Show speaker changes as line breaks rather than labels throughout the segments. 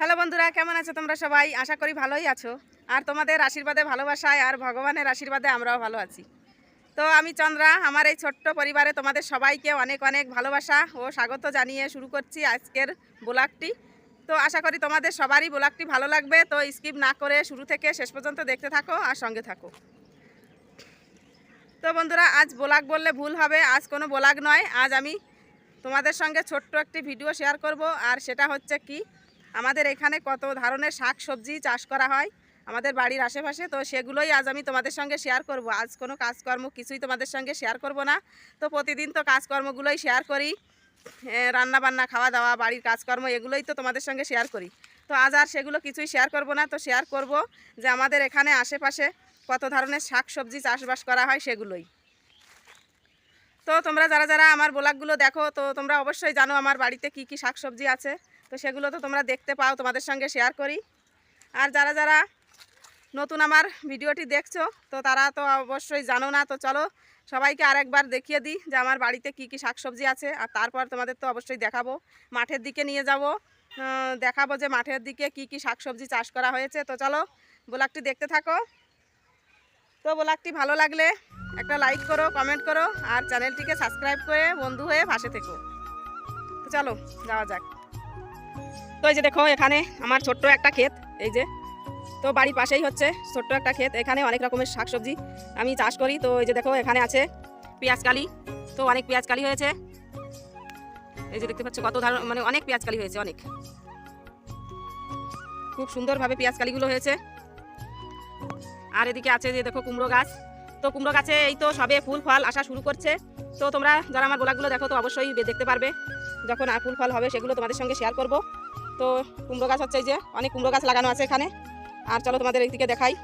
Hello বন্ধুরা, কেমন আছো তোমরা সবাই? আশা করি ভালোই আছো। আর তোমাদের আশীর্বাদে, ভালোবাসায় আর ভগবানের আশীর্বাদে আমরাও ভালো আছি। তো আমি চন্দ্রা, আমার এই ছোট্ট পরিবারে তোমাদের সবাইকে অনেক অনেক ভালোবাসা ও স্বাগত জানিয়ে শুরু করছি আজকের ব্লগটি। তো আশা করি তোমাদের সবারই ব্লগটি ভালো লাগবে, তো স্কিপ না করে শুরু থেকে শেষ পর্যন্ত দেখতে থাকো আর সঙ্গে থাকো। তো বন্ধুরা, আজ ব্লগ বললে ভুল হবে, আজ কোনো ব্লগ নয়। আজ আমি তোমাদের সঙ্গে ছোট্ট একটি ভিডিও শেয়ার করব, আর সেটা হচ্ছে কি আমাদের এখানে কত ধরনের শাক সবজি চাষ করা হয় আমাদের বাড়ির আশেপাশে, তো সেগুলোই আজ আমি তোমাদের সঙ্গে শেয়ার করব। আজ কোনো কাজকর্ম কিছুই তোমাদের সঙ্গে শেয়ার করব না। তো প্রতিদিন তো কাজকর্মগুলোই শেয়ার করি রান্না বান্না খাওয়া দাওয়া বাড়ির কাজকর্ম এগুলোই তো তোমাদের সঙ্গে শেয়ার করি। তো আজ আর সেগুলো কিছুই শেয়ার করব না, তো শেয়ার করব যে আমাদের এখানে আশেপাশে কত ধরনের শাক সবজি চাষবাস করা হয় সেগুলোই। তো তোমরা যারা যারা আমার ব্লগগুলো দেখো, তো তোমরা অবশ্যই জানো আমার বাড়িতে কি কি শাকসবজি আছে। তো সেগুলো তো তোমরা দেখতে পাও, তোমাদের সঙ্গে শেয়ার করি। আর যারা যারা নতুন আমার ভিডিওটি দেখছ, তো তারা তো অবশ্যই জানো না, তো চলো সবাইকে আরেকবার দেখিয়ে দিই যে আমার বাড়িতে কি কি শাকসবজি আছে, আর তারপর তোমাদের তো অবশ্যই দেখাবো। মাঠের দিকে নিয়ে যাব দেখাবো যে মাঠের দিকে কি কি শাকসবজি চাষ করা হয়েছে। তো চলো ব্লগটি দেখতে থাকো। তো ব্লগটি ভালো লাগলে একটা লাইক করো কমেন্ট করো, আর চ্যানেলটিকে সাবস্ক্রাইব করে বন্ধু হয়ে পাশে থেকো। তো চলো, যাওয়া যাক। তো এই যে দেখো, এখানে আমার ছোট্ট একটা ক্ষেত, এই যে। তো বাড়ির পাশেই হচ্ছে ছোট্ট একটা ক্ষেত, এখানে অনেক রকমের শাকসবজি আমি চাষ করি। তো এই যে দেখো, এখানে আছে পেঁয়াজ কালি তো অনেক পেঁয়াজ কালি হয়েছে। এই যে দেখতে পাচ্ছ, কত ধরনের মানে অনেক পেঁয়াজ কালি হয়েছে, অনেক। খুব সুন্দরভাবে পেঁয়াজ কালিগুলো হয়েছে। আর এদিকে আছে যে দেখো, কুমড়ো গাছ। তো কুমড়ো গাছে এই তো সবে ফুল, ফল আসা শুরু করছে। তো তোমরা যারা আমার গোলাগুলো দেখো, তো অবশ্যই দেখতে পারবে। যখন ফুল ফল হবে সেগুলো তোমাদের সঙ্গে শেয়ার করব। তো কুমড়ো গাছ হচ্ছে যে, অনেক কুমড়ো গাছ লাগানো আছে এখানে। আর চলো তোমাদের এইদিকে দেখাই।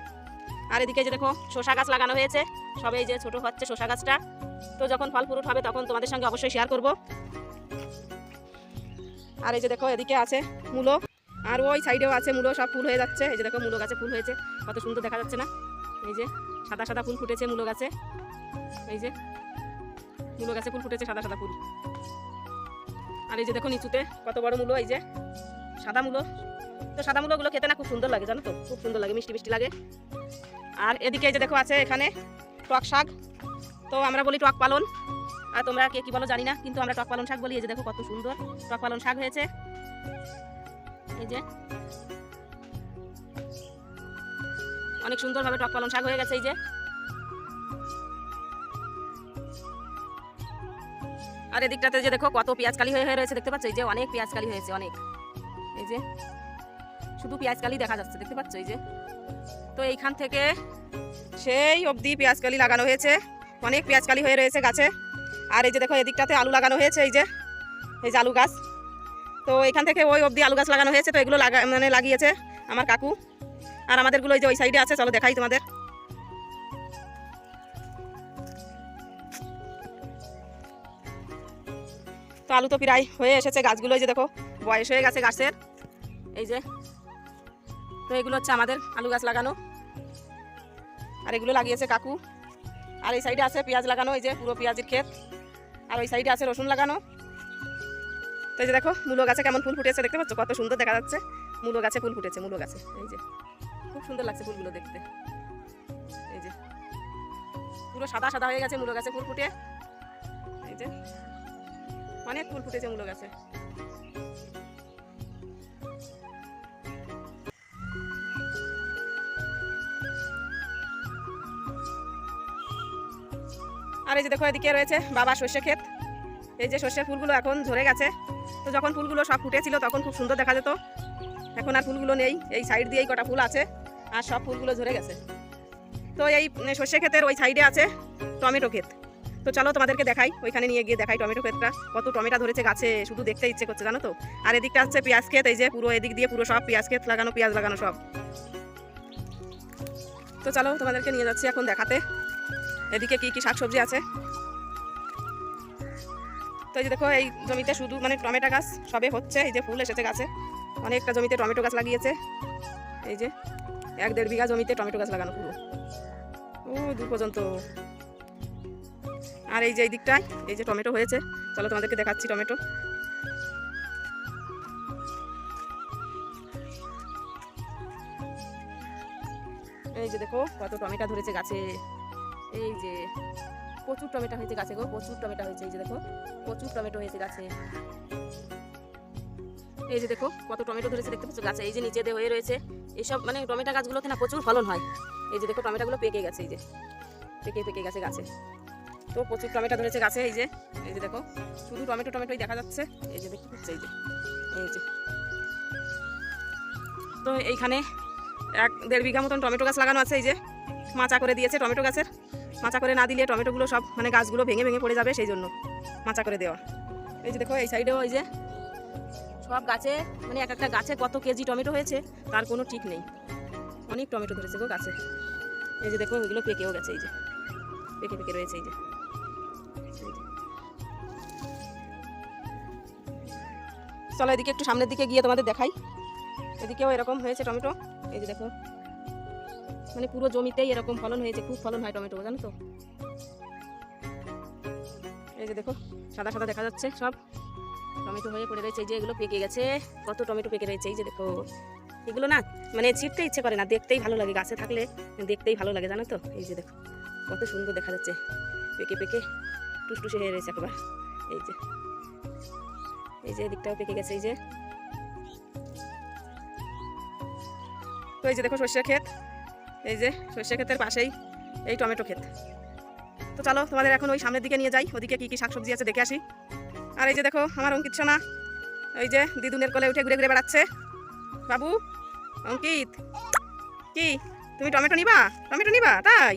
আর এদিকে যে দেখো শশা গাছ লাগানো হয়েছে। সবে যে ছোট হচ্ছে শশা গাছটা। তো যখন ফল ফুরুট হবে তখন তোমাদের সঙ্গে অবশ্যই শেয়ার করব। আর এই যে দেখো, এদিকে আছে মূলো। আর ওই সাইডেও আছে মূলো, সব ফুল হয়ে যাচ্ছে। এই যে দেখো, মূলো গাছে ফুল হয়েছে। কত সুন্দর দেখা যাচ্ছে না? এই যে, সাদা সাদা ফুল ফুটেছে মূলো গাছে। এই যে, মূলো গাছে ফুল ফুটেছে সাদা সাদা ফুল। আর এই যে দেখো নিচুতে কত বড় মূলো, এই যে সাদা মূলো। তো সাদা মূলোগুলো খেতে না খুব সুন্দর লাগে, জানো তো? খুব সুন্দর লাগে, মিষ্টি মিষ্টি লাগে। আর এদিকে এই যে দেখো আছে এখানে টক শাক। তো আমরা বলি টক পালন। আর তোমরা কে কি বলো জানি না, কিন্তু আমরা টক পালন শাক বলি। এই যে দেখো কত সুন্দর টক পালন শাক হয়েছে। এই যে অনেক সুন্দরভাবে টক পালন শাক হয়ে গেছে, এই যে। আর এদিকটাতে যে দেখো কত পেঁয়াজ কালি হয়ে হয়ে রয়েছে, দেখতে পাচ্ছ? এই যে অনেক পেঁয়াজ কালি হয়েছে, অনেক। এই যে শুধু পেঁয়াজ কালি দেখা যাচ্ছে, দেখতে পাচ্ছ? এই যে। তো এইখান থেকে সেই অবধি পেঁয়াজ কালি লাগানো হয়েছে। অনেক পেঁয়াজ কালি হয়ে রয়েছে গাছে। আর এই যে দেখো, এদিকটাতে আলু লাগানো হয়েছে, এই যে। এই যে আলু গাছ। তো এখান থেকে ওই অবধি আলু গাছ লাগানো হয়েছে, তো এগুলো লাগা মানে লাগিয়েছে আমার কাকু। আর আমাদেরগুলো ওই যে ওই সাইডে আছে, চলো দেখাই তোমাদের। আলু তো প্রায় হয়ে এসেছে গাছগুলো, এই যে দেখো, বয়স হয়ে গেছে গাছের। এই যে, তো এগুলো হচ্ছে আমাদের আলু গাছ লাগানো। আর এগুলো লাগিয়েছে কাকু। আর এই সাইডে আছে পেঁয়াজ লাগানো, এই যে পুরো পেঁয়াজের ক্ষেত। আর ওই সাইডে আছে রসুন লাগানো। তো এই যে দেখো, মূলো গাছে কেমন ফুল ফুটেছে দেখতে পাচ্ছ? কত সুন্দর দেখা যাচ্ছে। মূলো গাছে ফুল ফুটেছে, মূলো গাছে। এই যে, খুব সুন্দর লাগছে ফুলগুলো দেখতে। এই যে, পুরো সাদা সাদা হয়ে গেছে মূলো গাছে ফুল ফুটে। এই যে অনেক ফুল ফুটেছে মূল গাছে। আর এই যে দেখো এদিকে রয়েছে বাবা সর্ষে ক্ষেত। এই যে সর্ষের ফুলগুলো এখন ঝরে গেছে। তো যখন ফুলগুলো সব ফুটেছিল তখন খুব সুন্দর দেখা যেত। এখন আর ফুলগুলো নেই, এই সাইড দিয়েই কটা ফুল আছে, আর সব ফুলগুলো ঝরে গেছে। তো এই সর্ষে ক্ষেতের ওই সাইডে আছে টমেটো ক্ষেত। তো চলো তোমাদেরকে দেখাই। ওইখানে নিয়ে গিয়ে দেখাই টমেটো ক্ষেতটা। কত টমেটো ধরেছে গাছে, শুধু দেখতে ইচ্ছে করছে, জানো তো? আর এদিকটা হচ্ছে পেঁয়াজ ক্ষেত, এই যে পুরো এদিক দিয়ে পুরো সব পেঁয়াজ ক্ষেত লাগানো, পেঁয়াজ লাগানো সব। তো চলো তোমাদেরকে নিয়ে যাচ্ছি এখন দেখাতে। এদিকে কি কি শাকসবজি আছে? তো এই যে দেখো, এই জমিতে শুধু মানে টমেটো গাছ সবে হচ্ছে, এই যে ফুল এসেছে গাছে। অনেকটা জমিতে টমেটো গাছ লাগিয়েছে। এই যে এক দেড় বিঘা জমিতে টমেটো গাছ লাগানো পুরো। ও, দূর পর্যন্ত। আর এই যে এই দিকটায়, এই যে টমেটো হয়েছে। চলো তোমাদেরকে দেখাচ্ছি টমেটো। এই যে দেখো, কত টমেটো ধরেছে গাছে। এই যে, প্রচুর টমেটো হয়েছে গাছে গো, প্রচুর টমেটো হয়েছে, এই যে দেখো, প্রচুর টমেটো হয়েছে গাছে। এই যে দেখো, কত টমেটো ধরেছে দেখতে পাচ্ছ গাছে, এই যে নিচে হয়ে রয়েছে। এইসব মানে টমেটো গাছগুলোতে না প্রচুর ফলন হয়। এই যে দেখো, টমেটোগুলো পেকে গেছে, এই যে। পেকে পেকে গেছে গাছে। তো প্রচুর টমেটো ধরেছে গাছে, এই যে এই যে দেখো, শুধু টমেটো টমেটোই দেখা যাচ্ছে। এই যে দেখতে পাচ্ছ, এই যে এই যে। তো এইখানে এক দেড় বিঘা মতন টমেটো গাছ লাগানো আছে, এই যে। মাচা করে দিয়েছে টমেটো গাছের। মাচা করে না দিলে টমেটোগুলো সব মানে গাছগুলো ভেঙে ভেঙে পড়ে যাবে সেই জন্য মাচা করে দেওয়া। এই যে দেখো, এই সাইডেও এই যে সব গাছে মানে এক একটা গাছে কত কেজি টমেটো হয়েছে, তার কোনো ঠিক নেই। অনেক টমেটো ধরেছে গো গাছে। এই যে দেখো ওইগুলো পেকেও গেছে, এই যে। পেকে পেকে রয়েছে, এই যে। চলো এদিকে একটু সামনের দিকে গিয়ে তোমাদের দেখাই। এদিকেও এরকম হয়েছে টমেটো। এই যে দেখো। মানে পুরো জমিতেই এরকম ফলন হয়েছে, খুব ফলন হয় টমেটো, জানো তো? এই যে দেখো, সাদা সাদা দেখা যাচ্ছে সব। টমেটো হয়ে পড়ে রয়েছে, এই যে এগুলো পেকে গেছে। কত টমেটো পেকে রয়েছে, এই যে দেখো। এগুলো না মানে ছিটতে ইচ্ছে করে না, দেখতেই ভালো লাগে, গাছে থাকলে দেখতেই ভালো লাগে, জানো তো? এই যে দেখো, কত সুন্দর দেখা যাচ্ছে। পেকে পেকে টুসটুসে হয়ে রয়েছে একবার। এই যে। এই যে এদিকটাও পেকে গেছে, এই যে। তো এই যে দেখো সর্ষে ক্ষেত, এই যে সর্ষে ক্ষেতের পাশেই এই টমেটো ক্ষেত। তো চলো তোমাদের এখন ওই সামনের দিকে নিয়ে যাই, ওদিকে কি কি শাকসবজি আছে দেখে আসি। আর এই যে দেখো আমার অঙ্কিত সোনা, এই যে দিদুনের কোলে উঠে ঘুরে ঘুরে বেড়াচ্ছে। বাবু, অঙ্কিত, কি? তুমি টমেটো নিবা? টমেটো নিবা? তাই?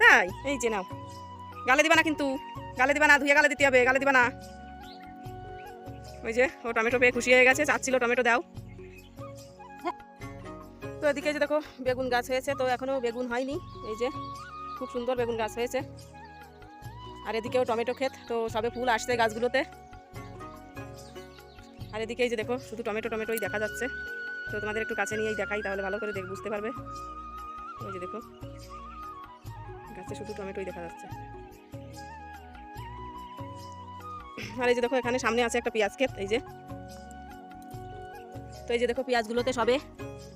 তাই? এই যে নাও। গালে দিবা না কিন্তু। গালে দিবা না, ধুয়ে গালে দিতে হবে, গালে দিবা না। ওই যে, ও টমেটো পেয়ে খুশি হয়ে গেছে চাচ্ছিল টমেটো দাও। তো এদিকে যে দেখো, বেগুন গাছ হয়েছে, তো এখনও বেগুন হয়নি। এই যে, খুব সুন্দর বেগুন গাছ হয়েছে। আর এদিকেও টমেটো ক্ষেত, তো সবে ফুল আসছে গাছগুলোতে। আর এদিকে এই যে দেখো, শুধু টমেটো টমেটোই দেখা যাচ্ছে। তো তোমাদের একটু কাছে নিয়েই দেখাই, তাহলে ভালো করে দেখ, বুঝতে পারবে। ওই যে দেখো, গাছে শুধু টমেটোই দেখা যাচ্ছে। আর এই যে দেখো, এখানে সামনে আছে একটা পেঁয়াজ ক্ষেত, এই যে। তো এই যে দেখো, পেঁয়াজগুলোতে সবে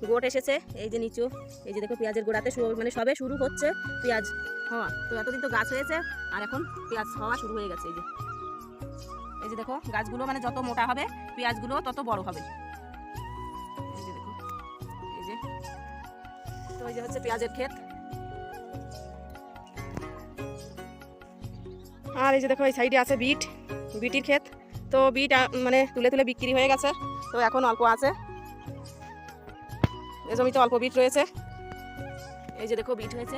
গোট এসেছে, এই যে নিচু। এই যে দেখো, পেঁয়াজের গোড়াতে মানে সবে শুরু হচ্ছে পেঁয়াজ হওয়া। তো এতদিন তো গাছ হয়েছে, আর এখন পেঁয়াজ হওয়া শুরু হয়ে গেছে, এই যে। এই যে দেখো, গাছগুলো মানে যত মোটা হবে, পেঁয়াজগুলো তত বড় হবে। এই যে দেখো, এই যে। তো এই যে হচ্ছে পেঁয়াজের ক্ষেত। আর এই যে দেখো, এই সাইডে আছে বিট, বিটির ক্ষেত। তো বিট মানে তুলে তুলে বিক্রি হয়ে গেছে। তো এখন অল্প আছে। এই জমিতে অল্প বিট রয়েছে। এই যে দেখো, বিট হয়েছে।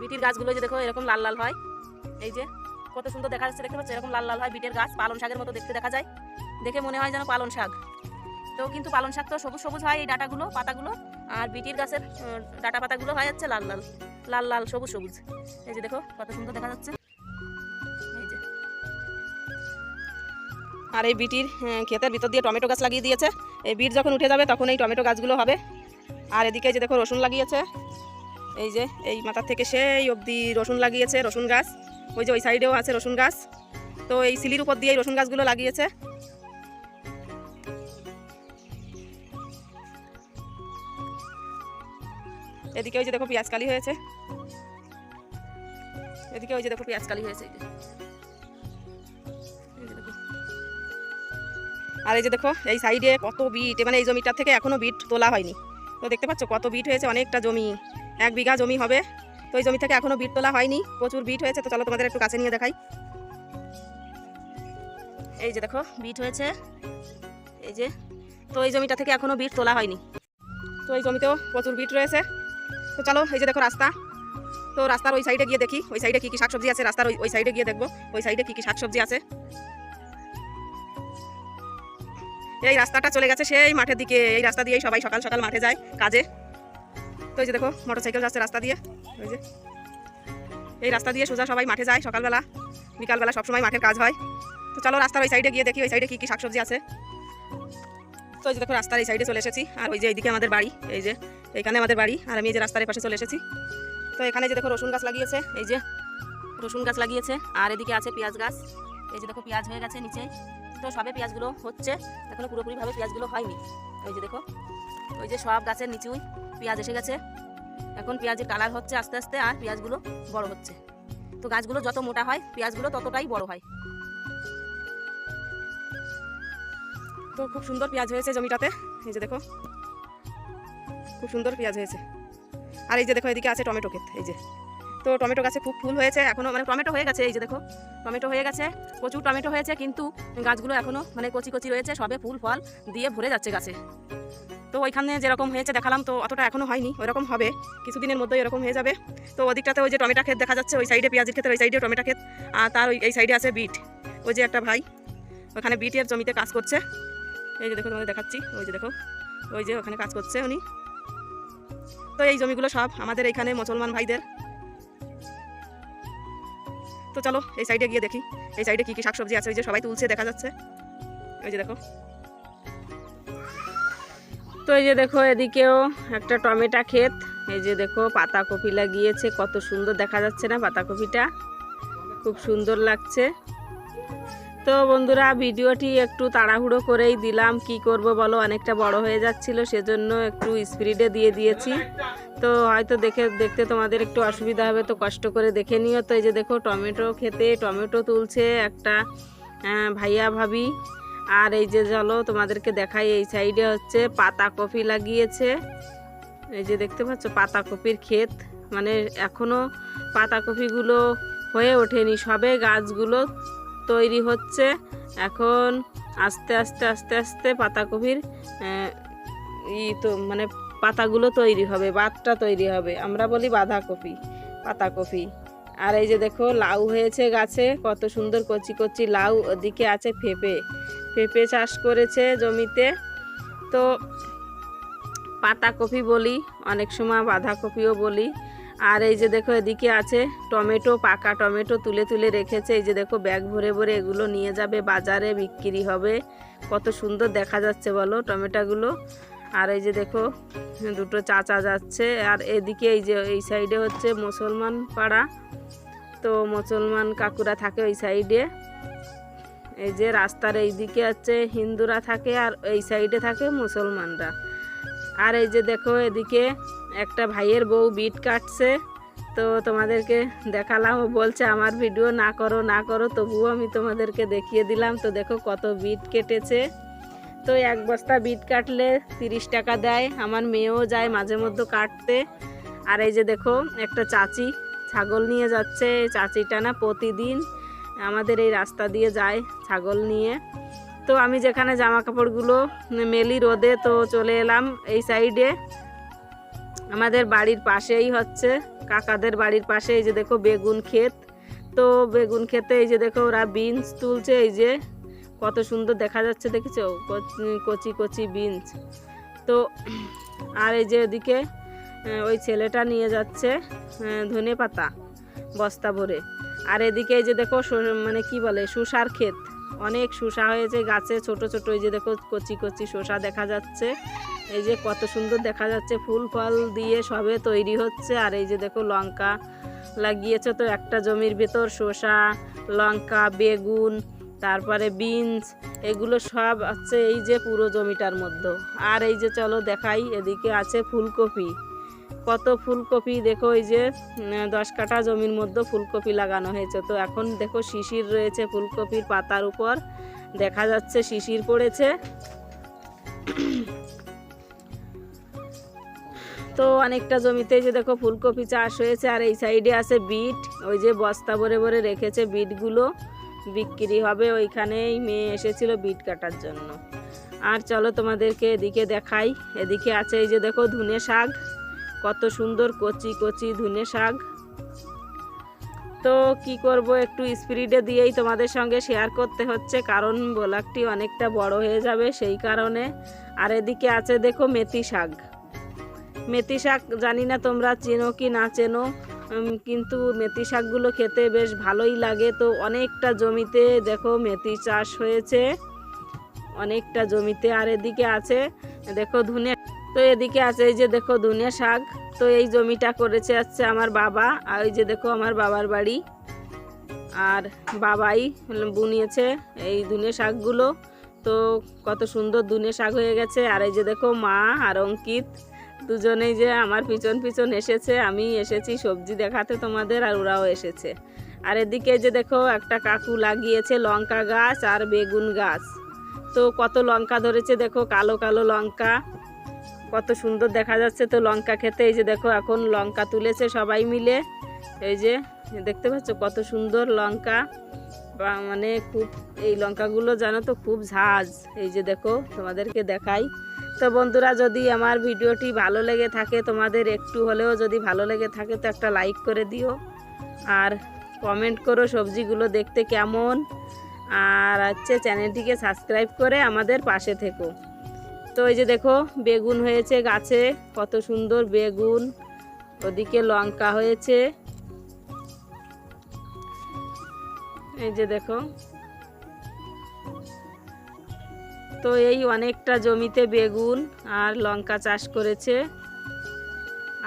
বিটির গাছগুলো যে দেখো, এরকম লাল লাল হয়। এই যে, কত সুন্দর দেখা যাচ্ছে, দেখতে পাচ্ছ? এরকম লাল লাল হয় বিটের গাছ। পালন শাকের মতো দেখতে দেখা যায়। দেখে মনে হয় যেন পালন শাক। তো কিন্তু পালন শাক তো সবুজ সবুজ হয়, এই ডাটাগুলো, পাতাগুলো। আর বিটির গাছের ডাটা পাতাগুলো হয়ে যাচ্ছে লাল লাল লাল লাল, সবুজ সবুজ। এই যে দেখো, কত সুন্দর দেখা যাচ্ছে। আর এই বিটির ক্ষেতের ভিতর দিয়ে টমেটো গাছ লাগিয়ে দিয়েছে। এই বিট যখন উঠে যাবে তখন এই টমেটো গাছগুলো হবে। আর এদিকে যে দেখো, রসুন লাগিয়েছে। এই যে, এই মাথার থেকে সেই অবধি রসুন লাগিয়েছে, রসুন গাছ। ওই যে ওই সাইডেও আছে রসুন গাছ। তো এই সিলির উপর দিয়ে রসুন গাছগুলো লাগিয়েছে। এদিকে ওই যে দেখো পেঁয়াজ কালি হয়েছে। এদিকে ওই যে দেখো পেঁয়াজ কালি হয়েছে। আর এই যে দেখো, এই সাইডে কত বিট মানে এই জমিটার থেকে এখনও বিট তোলা হয়নি। তো দেখতে পাচ্ছ কত বিট হয়েছে, অনেকটা জমি। এক বিঘা জমি হবে। তো এই জমি থেকে এখনও বিট তোলা হয়নি, প্রচুর বিট হয়েছে। তো চলো তোমাদের একটু কাছে নিয়ে দেখাই। এই যে দেখো, বিট হয়েছে। এই যে, তো এই জমিটা থেকে এখনও বিট তোলা হয়নি। তো এই জমিতেও প্রচুর বিট রয়েছে। তো চলো, এই যে দেখো রাস্তা। তো রাস্তার ওই সাইডে গিয়ে দেখি, ওই সাইডে কি কি শাকসবজি আছে, রাস্তার ওই ওই সাইডে গিয়ে দেখব, ওই সাইডে কি কি শাকসবজি আছে। এই রাস্তাটা চলে গেছে সেই মাঠের দিকে, এই রাস্তা দিয়েই সবাই সকাল সকাল মাঠে যায় কাজে। তো এই যে দেখো মোটরসাইকেল যাচ্ছে রাস্তা দিয়ে ওই যে। এই রাস্তা দিয়ে সোজা সবাই মাঠে যায় সকালবেলা, বিকালবেলা সবসময় মাঠের কাজ হয়। তো চলো রাস্তার ওই সাইডে গিয়ে দেখি, ওই সাইডে কি কি শাকসবজি আছে। তো এই যে দেখো রাস্তার এই সাইডে চলে এসেছি। আর ওই যে এইদিকে আমাদের বাড়ি, এই যে এখানে আমাদের বাড়ি, আর আমি এই যে রাস্তার পাশে চলে এসেছি। তো এখানে যে দেখো রসুন গাছ লাগিয়েছে, এই যে রসুন গাছ লাগিয়েছে, আর এদিকে আছে পেঁয়াজ গাছ। এই যে দেখো পেঁয়াজ হয়ে গেছে নিচে।
তো সবে পেঁয়াজগুলো হচ্ছে, এখনও পুরোপুরিভাবে পেঁয়াজগুলো হয়নি। ওই যে দেখো, ওই যে সব গাছের নিচুই পেঁয়াজ এসে গেছে। এখন পেঁয়াজের কালার হচ্ছে আস্তে আস্তে, আর পেঁয়াজগুলো বড় হচ্ছে। তো গাছগুলো যত মোটা হয়, পেঁয়াজগুলো ততটাই বড় হয়।
তো খুব সুন্দর পেঁয়াজ হয়েছে জমিটাতে। এই যে দেখো। খুব সুন্দর পেঁয়াজ হয়েছে। আর এই যে দেখো, এদিকে আছে টমেটো ক্ষেত, এই যে। তো টমেটো গাছে খুব ফুল হয়েছে এখনও মানে টমেটো হয়ে গেছে, এই যে দেখো। টমেটো হয়ে গেছে, প্রচুর টমেটো হয়েছে, কিন্তু গাছগুলো এখনও মানে কচি কচি রয়েছে, সবে ফুল ফল দিয়ে ভরে যাচ্ছে গাছে। তো ওইখানে যেরকম হয়েছে দেখালাম, তো অতটা এখনও হয়নি, ওইরকম হবে। কিছুদিনের মধ্যে এরকম হয়ে যাবে। তো ওদিকটাতে ওই যে টমেটো ক্ষেত দেখা যাচ্ছে, ওই সাইডে পেঁয়াজের ক্ষেত্রে ওই সাইডে টমেটো ক্ষেত, আর তার ওই, এই সাইডে আছে বিট। ওই যে একটা ভাই, ওখানে বিটের জমিতে কাজ করছে। এই যে দেখো, তোমাদের দেখাচ্ছি। ওই যে দেখো, ওই যে ওখানে কাজ করছে উনি। তো এই জমিগুলো সব আমাদের এইখানে মুসলমান ভাইদের। তো চলো, এই সাইডে গিয়ে দেখি। এই সাইডে কি কি শাকসবজি আছে, ওই যে সবাই তুলছে, দেখা যাচ্ছে। ওই যে দেখো।
তো এই যে দেখো, এদিকেও একটা টমেটো ক্ষেত। এই যে দেখো, পাতাকপি লাগিয়েছে, কত সুন্দর দেখা যাচ্ছে না পাতাকপিটা? খুব সুন্দর লাগছে। তো বন্ধুরা, ভিডিওটি একটু তাড়াহুড়ো করেই দিলাম। কি করব বলো? অনেকটা বড় হয়ে যাচ্ছিল, সেজন্য একটু স্পিডে দিয়ে দিয়েছি। তো হয়তো দেখে, দেখতে তোমাদের একটু অসুবিধা হবে, তো কষ্ট করে দেখে নিও। তো এই যে দেখো, টমেটো খেতে, টমেটো তুলছে একটা ভাইয়া ভাবি। আর এই যে চলো, তোমাদেরকে দেখাই, এই সাইডে হচ্ছে পাতাকপি লাগিয়েছে। এই যে দেখতে পাচ্ছ পাতাকপির ক্ষেত। মানে এখনও পাতাকপিগুলো হয়ে ওঠেনি, সবে গাছগুলো তৈরি হচ্ছে। এখন আস্তে আস্তে আস্তে আস্তে পাতাকপির ই তো মানে পাতাগুলো তৈরি হবে বাতটা তৈরি হবে। আমরা বলি বাঁধাকপি, পাতাকপি। আর এই যে দেখো, লাউ হয়েছে গাছে, কত সুন্দর কচি কচি লাউ ওদিকে আছে পেঁপে পেঁপে চাষ করেছে জমিতে। তো পাতাকপি বলি, অনেক সময় বাঁধাকপিও বলি। আর এই যে দেখো এদিকে আছে টমেটো, পাকা টমেটো তুলে তুলে রেখেছে। এই যে দেখো ব্যাগ ভরে ভরে এগুলো নিয়ে যাবে, বাজারে বিক্রি হবে। কত সুন্দর দেখা যাচ্ছে বলো টমেটোগুলো। আর এই যে দেখো, দুটো চাচা যাচ্ছে। আর এদিকে এই যে, এই সাইডে হচ্ছে মুসলমান পাড়া। তো মুসলমান কাকুরা থাকে ওই সাইডে। এই যে রাস্তার এই দিকে হচ্ছে হিন্দুরা থাকে আর এই সাইডে থাকে মুসলমানরা। আর এই যে দেখো এদিকে একটা ভাইয়ের বউ বিট কাটছে, তো তোমাদেরকে দেখালাম, ও বলছে, আমার ভিডিও না করো না করো, তবুও আমি তোমাদেরকে দেখিয়ে দিলাম। তো দেখো কত বিট কেটেছে। তো এক বস্তা বিট কাটলে তিরিশ টাকা দেয়। আমার মেয়েও যায় মাঝে মধ্যে কাটতে। আর এই যে দেখো, একটা চাচি ছাগল নিয়ে যাচ্ছে। চাচিটা না প্রতিদিন আমাদের এই রাস্তা দিয়ে যায় ছাগল নিয়ে। তো আমি যেখানে জামা কাপড়গুলো মেলি রোদে, তো চলে এলাম এই সাইডে। আমাদের বাড়ির পাশেই হচ্ছে, কাকাদের বাড়ির পাশে, এই যে দেখো বেগুন ক্ষেত। তো বেগুন খেতে এই যে দেখো ওরা বিনস তুলছে, এই যে কত সুন্দর দেখা যাচ্ছে, দেখেছ? কচি- কচি বিনস তো আর এই যে ওদিকে ওই ছেলেটা নিয়ে যাচ্ছে ধনে পাতা বস্তা ভরে। আর এদিকে এই যে দেখো মানে কি বলে, শসার ক্ষেত। অনেক শসা হয়েছে গাছে, ছোট ছোট, এই যে দেখো কচি কচি শসা দেখা যাচ্ছে। এই যে কত সুন্দর দেখা যাচ্ছে, ফুল ফল দিয়ে সবে তৈরি হচ্ছে। আর এই যে দেখো লঙ্কা লাগিয়েছে তো, একটা জমির ভেতর শসা, লঙ্কা, বেগুন, তারপরে বিনস, এগুলো সব আছে এই যে পুরো জমিটার মধ্যে। আর এই যে চলো দেখাই, এদিকে আছে ফুলকপি। কত ফুলকপি দেখো, এই যে দশ কাঠা জমির মধ্যে ফুলকপি লাগানো হয়েছে। তো এখন দেখো শিশির রয়েছে ফুলকপির পাতার উপর। দেখা যাচ্ছে শিশির পড়েছে। তো অনেকটা জমিতে যে দেখো ফুলকপি চাষ হয়েছে, আর এই সাইডে আছে বিট। ওই যে বস্তা ভরে ভরে রেখেছে বিটগুলো। বিক্রি হবে ওইখানেই, মেয়ে এসেছিল বিট কাটার জন্য। আর চলো তোমাদেরকে এদিকে দেখাই। এদিকে আছে এই যে দেখো ধুনে শাক। কত সুন্দর কচি কচি ধুনে শাক। তো কি করব, একটু স্পিরিডে দিয়েই তোমাদের সঙ্গে শেয়ার করতে হচ্ছে, কারণ ব্লগটি অনেকটা বড় হয়ে যাবে সেই কারণে। আর এদিকে আছে দেখো মেথি শাক। মেথি শাক জানি না তোমরা চেনো কি না চেনো কিন্তু মেথি শাকগুলো খেতে বেশ ভালোই লাগে। তো অনেকটা জমিতে দেখো মেথি চাষ হয়েছে, অনেকটা জমিতে। আর এদিকে আছে, দেখো ধুনে, তো এদিকে আছে এই যে দেখো ধুনে শাক। তো এই জমিটা করেছে হচ্ছে আমার বাবা, আর ওই যে দেখো আমার বাবার বাড়ি। আর বাবাই বুনিয়েছে এই ধুনে শাকগুলো। তো কত সুন্দর দুনে শাক হয়ে গেছে। আর এই যে দেখো মা আর অঙ্কিত। দুজনেই যে আমার পিছন পিছন এসেছে, আমি এসেছি সবজি দেখাতে তোমাদের আর ওরাও এসেছে। আর এদিকে যে দেখো, একটা কাকু লাগিয়েছে লঙ্কা গাছ আর বেগুন গাছ। তো কত লঙ্কা ধরেছে দেখো, কালো কালো লঙ্কা। কত সুন্দর দেখা যাচ্ছে তো লঙ্কা খেতে। এই যে দেখো, এখন লঙ্কা তুলেছে সবাই মিলে। এই যে, দেখতে পাচ্ছ কত সুন্দর লঙ্কা। বা মানে খুব, এই লঙ্কাগুলো জানো তো, খুব ঝাঁজ। এই যে দেখো, তোমাদেরকে দেখাই। তো বন্ধুরা, যদি আমার ভিডিওটি ভালো লেগে থাকে, তোমাদের একটু হলেও যদি ভালো লেগে থাকে, তো একটা লাইক করে দিও। আর কমেন্ট করো সবজিগুলো দেখতে কেমন। আর হচ্ছে চ্যানেলটিকে সাবস্ক্রাইব করে আমাদের পাশে থেকো। তো এই যে দেখো, বেগুন হয়েছে গাছে, কত সুন্দর বেগুন। ওদিকে লঙ্কা হয়েছে। এই যে দেখো তো এই অনেকটা জমিতে বেগুন আর লঙ্কা চাষ করেছে।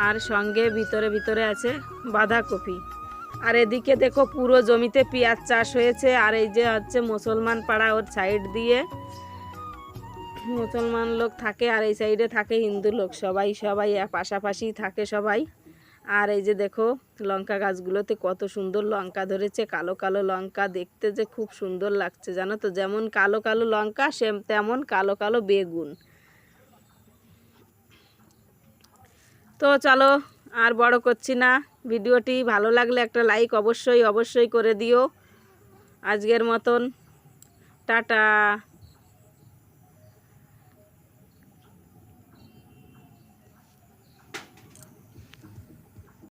আর সঙ্গে ভিতরে ভিতরে আছে বাঁধাকপি। আর এদিকে দেখো পুরো জমিতে পেঁয়াজ চাষ হয়েছে। আর এই যে হচ্ছে মুসলমান পাড়া ওর সাইড দিয়ে। মুসলমান লোক থাকে আর এই সাইডে থাকে হিন্দু লোক। সবাই সবাই পাশাপাশি থাকে সবাই। আর এই যে দেখো লঙ্কা গাছগুলোতে কত সুন্দর লঙ্কা ধরেছে, কালো কালো লঙ্কা দেখতে যে খুব সুন্দর লাগছে, জানো তো? যেমন কালো কালো লঙ্কা, সেম তেমন কালো কালো বেগুন। তো চলো আর বড় করছি না। ভিডিওটি ভালো লাগলে একটা লাইক অবশ্যই অবশ্যই করে দিও। আজকের মতন, টাটা।